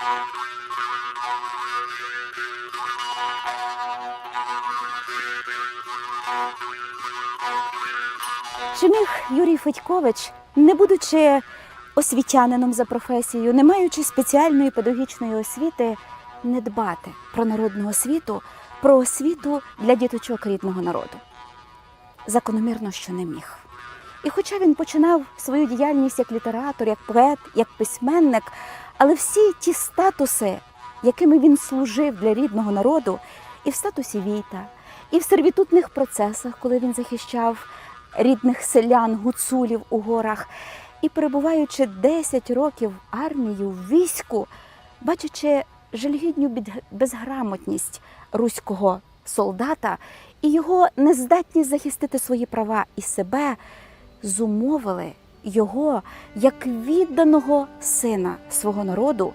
Чи міг Юрій Федькович, не будучи освітянином за професією, не маючи спеціальної педагогічної освіти, не дбати про народну освіту, про освіту для діточок рідного народу? Закономірно, що не міг. І хоча він починав свою діяльність як літератор, як поет, як письменник, але всі ті статуси, якими він служив для рідного народу, і в статусі війта, і в сервітутних процесах, коли він захищав рідних селян, гуцулів у горах, і перебуваючи 10 років в армії, в війську, бачачи жалюгідню безграмотність руського солдата і його нездатність захистити свої права і себе, зумовили його як відданого сина свого народу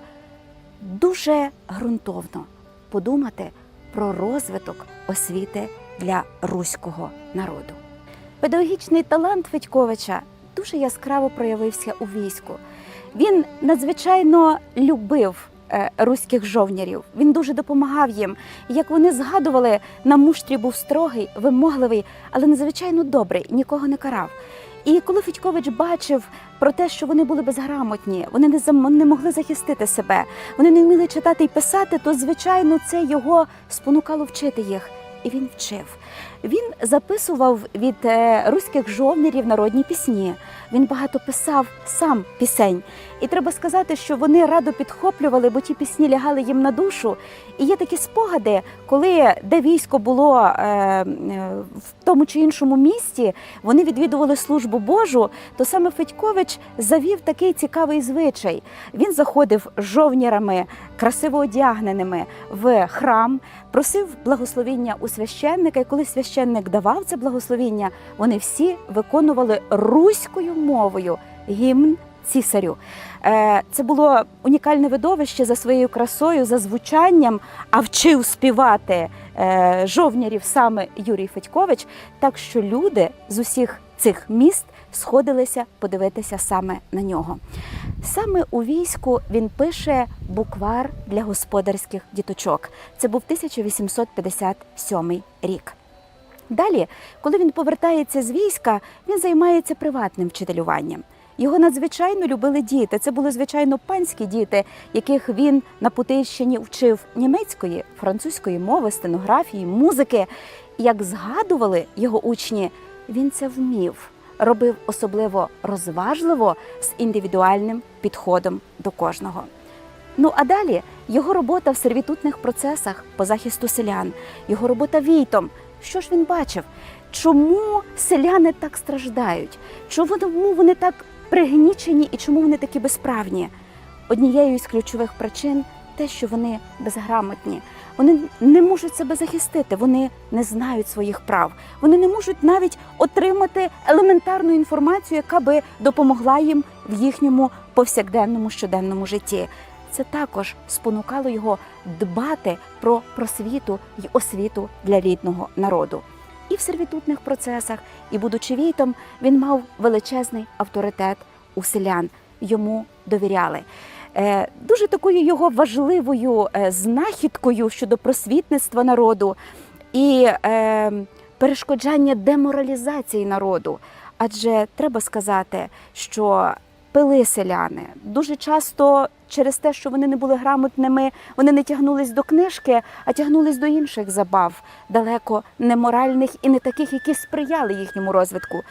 дуже ґрунтовно подумати про розвиток освіти для руського народу. Педагогічний талант Федьковича дуже яскраво проявився у війську. Він надзвичайно любив е, руських жовнярів. Він дуже допомагав їм. Як вони згадували, на муштрі був строгий, вимогливий, але надзвичайно добрий, нікого не карав. І коли Федькович бачив про те, що вони були безграмотні, вони не не могли захистити себе, вони не вміли читати і писати, то звичайно це його спонукало вчити їх. І він вчив. Він записував від е, руських жовнірів народні пісні. Він багато писав сам пісень. І треба сказати, що вони радо підхоплювали, бо ті пісні лягали їм на душу. І є такі спогади, коли де військо було е, е, в тому чи іншому місті, вони відвідували службу Божу, то саме Федькович завів такий цікавий звичай. Він заходив жовнірами, красиво одягненими в храм, просив благословіння у священника, і коли священник давав це благословіння, вони всі виконували руською мовою гімн цісарю. Е, Це було унікальне видовище за своєю красою, за звучанням, а вчив співати е, жовнярів саме Юрій Федькович. Так що люди з усіх цих міст сходилися подивитися саме на нього. Саме у війську він пише буквар для господарських діточок. Це був 1857 рік. Далі, коли він повертається з війська, він займається приватним вчителюванням. Його надзвичайно любили діти. Це були звичайно панські діти, яких він на Путильщині вчив німецької, французької мови, стенографії, музики. Як згадували його учні, він це вмів, робив особливо розважливо з індивідуальним підходом до кожного. Ну а далі його робота в сервітутних процесах по захисту селян, його робота війтом. Що ж він бачив? Чому селяни так страждають? Чому вони так пригнічені і чому вони такі безправні? Однією із ключових причин те, що вони безграмотні. Вони не можуть себе захистити, вони не знають своїх прав. Вони не можуть навіть отримати елементарну інформацію, яка би допомогла їм в їхньому повсякденному щоденному житті. Це також спонукало його дбати про просвіту й освіту для рідного народу. І в сервітутних процесах, і будучи війтом, він мав величезний авторитет у селян. Йому довіряли. Е, Дуже такою його важливою е, знахідкою щодо просвітництва народу і е, перешкоджання деморалізації народу. Адже треба сказати, що пили селяни дуже часто через те, що вони не були грамотними, вони не тягнулись до книжки, а тягнулись до інших забав, далеко неморальних і не таких, які сприяли їхньому розвитку.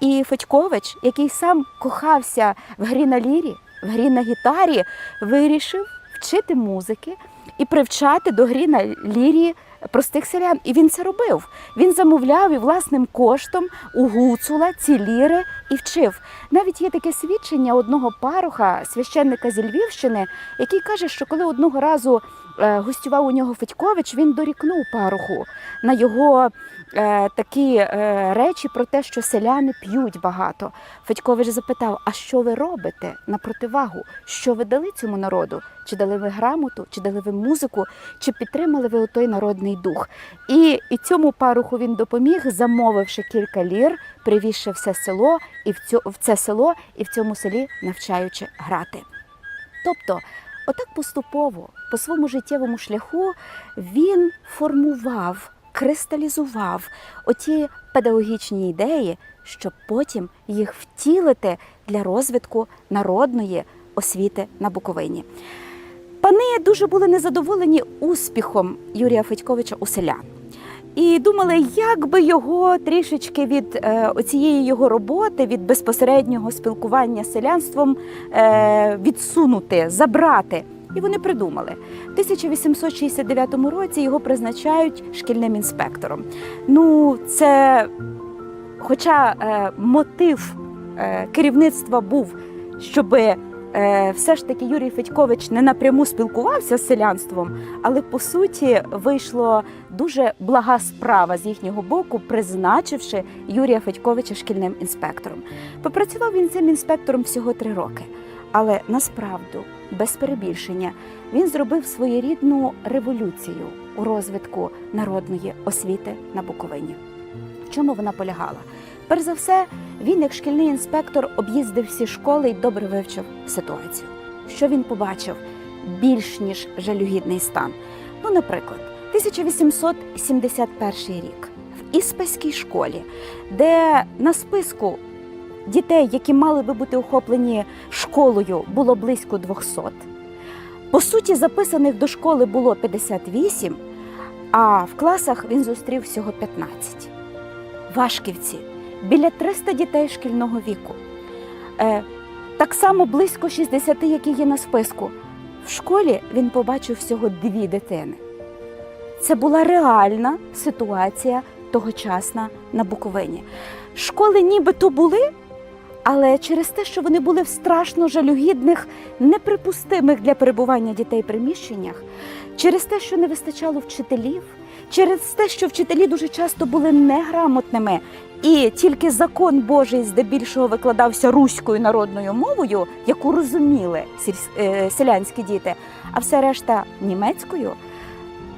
І Федькович, який сам кохався в грі на лірі, в грі на гітарі, вирішив вчити музики і привчати до грі на лірі простих селян. І він це робив. Він замовляв і власним коштом у гуцула ці ліри і вчив. Навіть є таке свідчення одного паруха, священника зі Львівщини, який каже, що коли одного разу гостював у нього Федькович, він дорікнув паруху на його е, такі е, речі про те, що селяни п'ють багато. Федькович запитав: а що ви робите на противагу? Що ви дали цьому народу? Чи дали ви грамоту, чи дали ви музику, чи підтримали ви той народний дух? І, і цьому паруху він допоміг, замовивши кілька лір, привізши все село і в, цю, в це село, і в цьому селі навчаючи грати. Тобто Отак поступово, по своєму життєвому шляху, він формував, кристалізував оті педагогічні ідеї, щоб потім їх втілити для розвитку народної освіти на Буковині. Пани дуже були незадоволені успіхом Юрія Федьковича у селян. І думали, як би його трішечки від е, оцієї його роботи, від безпосереднього спілкування з селянством е, відсунути, забрати. І вони придумали. В 1869 році його призначають шкільним інспектором. Ну, це, хоча е, мотив керівництва був, щоби все ж таки Юрій Федькович не напряму спілкувався з селянством, але по суті вийшло дуже блага справа з їхнього боку, призначивши Юрія Федьковича шкільним інспектором. Попрацював він цим інспектором всього три роки, але насправду, без перебільшення, він зробив своєрідну революцію у розвитку народної освіти на Буковині. В чому вона полягала? Перш за все, він, як шкільний інспектор, об'їздив всі школи і добре вивчив ситуацію. Що він побачив? Більш ніж жалюгідний стан. Ну, наприклад, 1871 рік в Іспаській школі, де на списку дітей, які мали би бути охоплені школою, було близько 200. По суті, записаних до школи було 58, а в класах він зустрів всього 15. Вашківці біля 300 дітей шкільного віку. Е, так само близько 60, які є на списку. В школі він побачив всього дві дитини. Це була реальна ситуація тогочасна на Буковині. Школи нібито були, але через те, що вони були в страшно жалюгідних, неприпустимих для перебування дітей приміщеннях, через те, що не вистачало вчителів, через те, що вчителі дуже часто були неграмотними, і тільки закон Божий здебільшого викладався руською народною мовою, яку розуміли е, селянські діти, а все решта німецькою.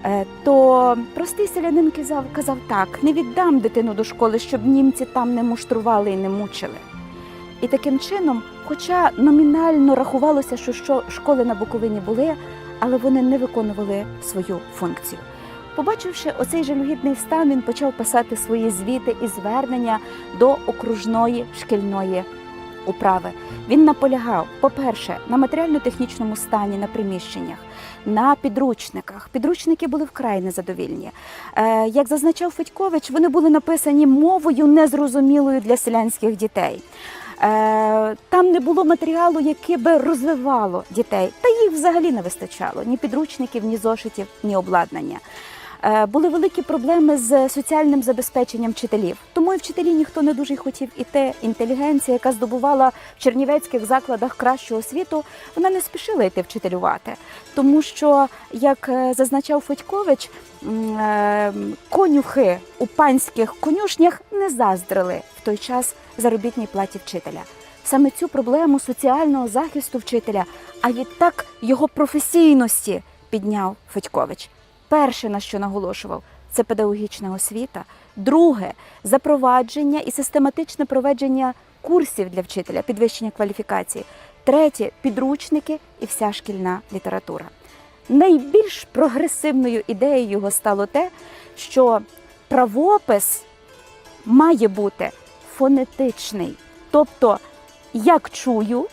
Е, То простий селянин казав, казав так: не віддам дитину до школи, щоб німці там не муштрували і не мучили. І таким чином, хоча номінально рахувалося, що що школи на Буковині були, але вони не виконували свою функцію. Побачивши оцей жалюгідний стан, він почав писати свої звіти і звернення до окружної шкільної управи. Він наполягав, по-перше, на матеріально-технічному стані, на приміщеннях, на підручниках. Підручники були вкрай незадовільні. Е, як зазначав Федькович, вони були написані мовою незрозумілою для селянських дітей. Е, Там не було матеріалу, яке би розвивало дітей, та їх взагалі не вистачало ні підручників, ні зошитів, ні обладнання. Е, Були великі проблеми з соціальним забезпеченням вчителів, тому і вчителі ніхто не дуже й хотів іти. Інтелігенція, яка здобувала в чернівецьких закладах кращу освіту, вона не спішила йти вчителювати, тому що, як е, зазначав Федькович, е, конюхи у панських конюшнях не заздрили в той час заробітній платі вчителя. Саме цю проблему соціального захисту вчителя, а відтак його професійності підняв Федькович. Перше, на що наголошував, це педагогічна освіта. Друге запровадження і систематичне проведення курсів для вчителя, підвищення кваліфікації. Третє підручники і вся шкільна література. Найбільш прогресивною ідеєю його стало те, що правопис має бути фонетичний. Тобто, як чую,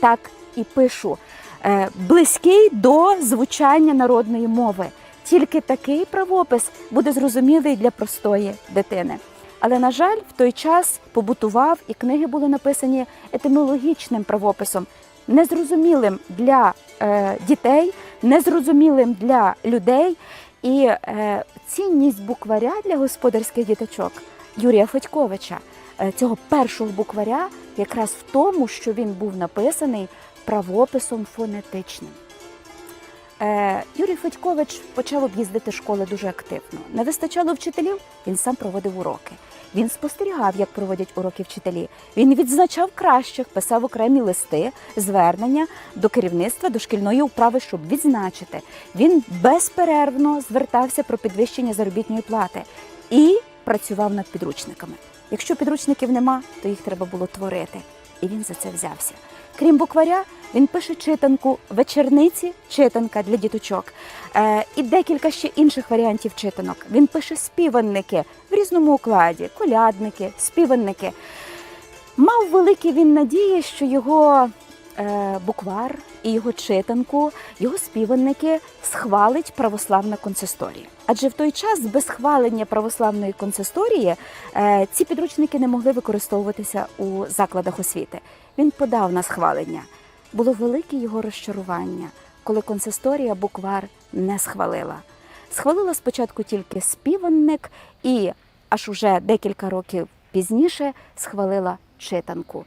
так і пишу. Е, Близький до звучання народної мови. Тільки такий правопис буде зрозумілий для простої дитини. Але, на жаль, в той час побутував і книги були написані етимологічним правописом, незрозумілим для е, дітей, незрозумілим для людей. І е, цінність букваря для господарських діточок Юрія Федьковича, е, цього першого букваря, якраз в тому, що він був написаний правописом фонетичним. Е, Юрій Федькович почав об'їздити школи дуже активно. Не вистачало вчителів, він сам проводив уроки. Він спостерігав, як проводять уроки вчителі. Він відзначав кращих, писав окремі листи, звернення до керівництва, до шкільної управи, щоб відзначити. Він безперервно звертався про підвищення заробітної плати і працював над підручниками. Якщо підручників нема, то їх треба було творити. І він за це взявся. Крім букваря, Він пише читанку вечорниці, читанка для діточок е, і декілька ще інших варіантів читанок. Він пише співанники в різному укладі, колядники, співанники. Мав великі він надії, що його е, буквар і його читанку, його співанники схвалить православна консисторія. Адже в той час без схвалення православної консисторії е, ці підручники не могли використовуватися у закладах освіти. Він подав на схвалення. Було велике його розчарування, коли консисторія буквар не схвалила. Схвалила спочатку тільки співанник і аж уже декілька років пізніше схвалила читанку.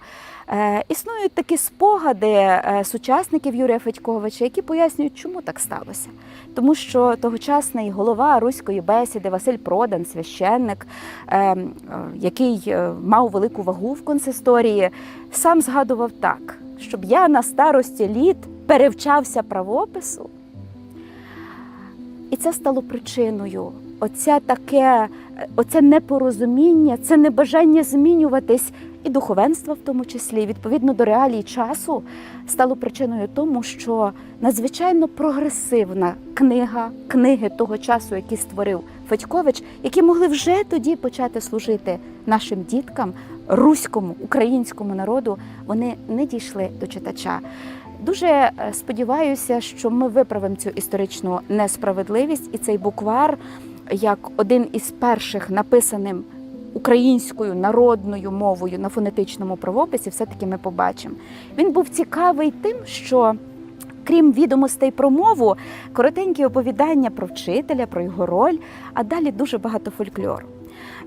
Е, існують такі спогади е, сучасників Юрія Федьковича, які пояснюють, чому так сталося. Тому що тогочасний голова руської бесіди Василь Продан, священник, е, е, який е, мав велику вагу в консисторії, сам згадував так, щоб я на старості літ перевчався правопису. І це стало причиною. Оця таке, оце непорозуміння, це небажання змінюватись, і духовенства в тому числі, відповідно до реалій часу, стало причиною тому, що надзвичайно прогресивна книга, книги того часу, які створив Федькович, які могли вже тоді почати служити нашим діткам, руському, українському народу, вони не дійшли до читача. Дуже е, сподіваюся, що ми виправимо цю історичну несправедливість, і цей буквар, як один із перших написаним українською народною мовою на фонетичному правописі, все-таки ми побачимо. Він був цікавий тим, що. Крім відомостей про мову, коротенькі оповідання про вчителя, про його роль, а далі дуже багато фольклору.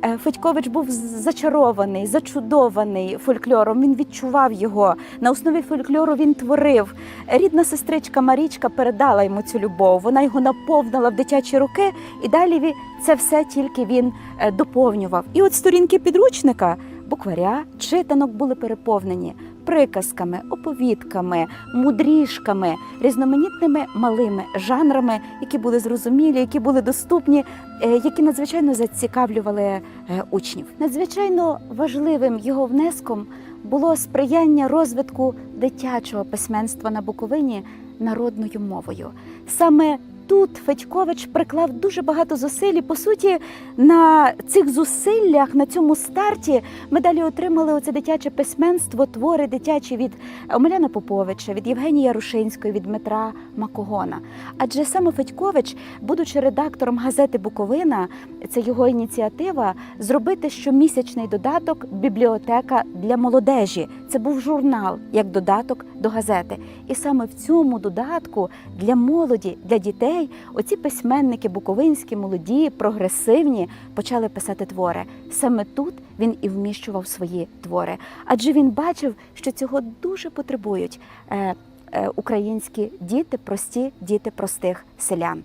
Е, Федькович був зачарований, зачудований фольклором. Він відчував його. На основі фольклору він творив. Рідна сестричка Марічка передала йому цю любов. Вона його наповнила в дитячі руки, і далі це все тільки він е, доповнював. І от сторінки підручника, букваря, читанок були переповнені приказками, оповідками, мудрішками, різноманітними малими жанрами, які були зрозумілі, які були доступні, е, які надзвичайно зацікавлювали е, учнів. Надзвичайно важливим його внеском було сприяння розвитку дитячого письменства на Буковині народною мовою. Саме тут Федькович приклав дуже багато зусиль. І, по суті, на цих зусиллях, на цьому старті, ми далі отримали оце дитяче письменство, твори дитячі від Омеляна Поповича, від Євгенія Рушинської, від Дмитра Макогона. Адже саме Федькович, будучи редактором газети Буковина, це його ініціатива зробити щомісячний додаток Бібліотека для молодежі. Це був журнал як додаток до газети. І саме в цьому додатку для молоді, для дітей, оці письменники буковинські, молоді, прогресивні почали писати твори. Саме тут він і вміщував свої твори, адже він бачив, що цього дуже потребують е, е, українські діти, прості діти простих селян.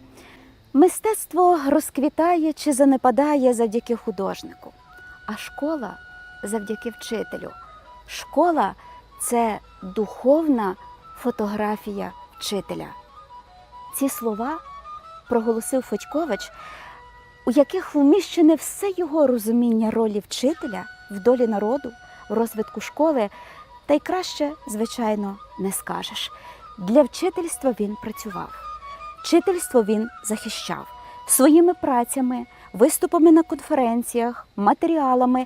Мистецтво розквітає чи занепадає завдяки художнику, а школа завдяки вчителю. Школа це духовна фотографія вчителя. Ці слова проголосив Федькович, у яких вміщене все його розуміння ролі вчителя в долі народу, в розвитку школи, та й краще, звичайно, не скажеш. Для вчительства він працював. Вчительство він захищав своїми працями, виступами на конференціях, матеріалами,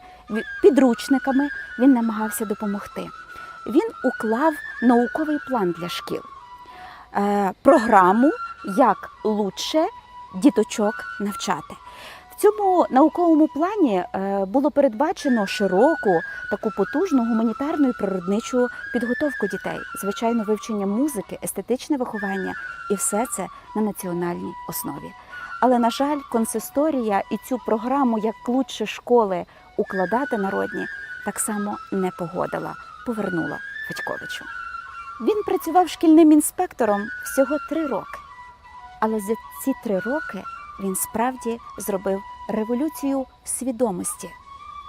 підручниками він намагався допомогти. Він уклав науковий план для шкіл, програму, як лучше діточок навчати. В цьому науковому плані е, було передбачено широку, таку потужну гуманітарну і природничу підготовку дітей, звичайно, вивчення музики, естетичне виховання і все це на національній основі. Але, на жаль, консисторія і цю програму як лучше школи укладати народні так само не погодила, повернула Федьковичу. Він працював шкільним інспектором всього три роки. Але за ці три роки він справді зробив революцію свідомості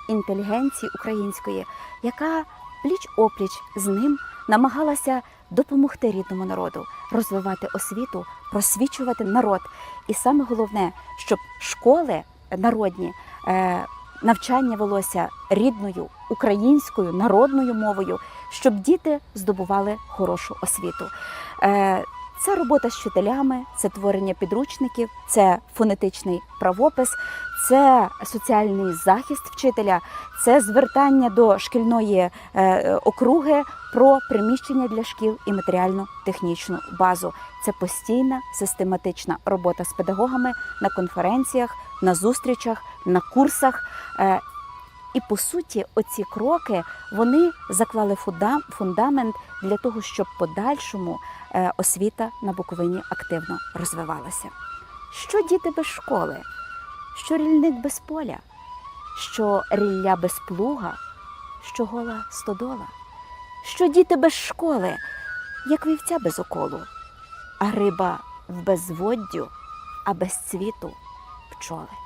інтелігенції української, яка пліч опліч з ним намагалася допомогти рідному народу, розвивати освіту, просвічувати народ. І саме головне, щоб школи народні е, навчання велося рідною українською народною мовою, щоб діти здобували хорошу освіту. Це робота з вчителями, це творення підручників, це фонетичний правопис, це соціальний захист вчителя, це звертання до шкільної е, округи про приміщення для шкіл і матеріально-технічну базу. Це постійна систематична робота з педагогами на конференціях, на зустрічах, на курсах. Е, І по суті, оці кроки вони заклали фундамент для того, щоб подальшому освіта на Буковині активно розвивалася. Що діти без школи? Що рільник без поля? Що рілля без плуга? Що гола стодола? Що діти без школи, як вівця без околу, а риба в безводдю, а без цвіту пчоли.